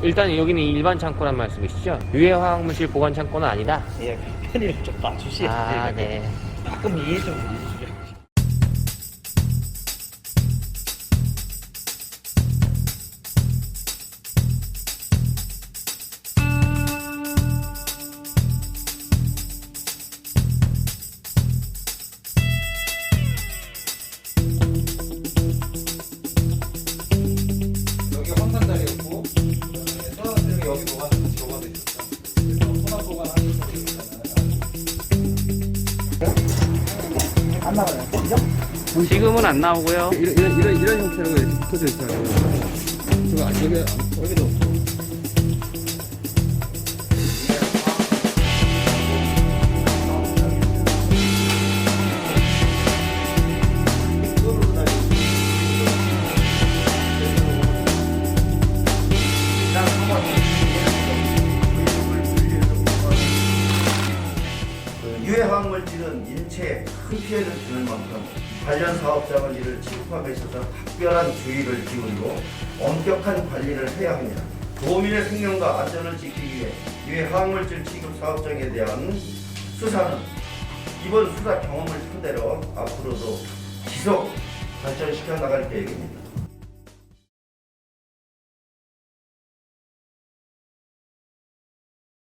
일단 여기는 일반 창고란 말씀이시죠? 유해 화학물질 보관 창고는 아니다. 예, 편의를 좀 봐주시야 아, 네. 가끔 이해 좀. 황산자리였고 소나트는 여기 보관 같이 보관돼 있었어. 그래서 소나 보관 하는 소리 있잖아요. 안 나가요. 그죠? 지금은 안 나오고요. 이런 이런 이런, 형태로 이렇게 붙어져 있어요. 저거 안 여기 여기도 유해 화학물 질은 인체에 큰 피해를 주는 만큼 관련 사업자가 이를 취급함에 있어서 각별한 주의를 기울이고 엄격한 관리를 해야 합니다. 도민의 생명과 안전을 지키기 위해 유해 화학물질 취급 사업장에 대한 수사는 이번 수사 경험을 토대로 앞으로도 지속 발전시켜 나갈 계획입니다.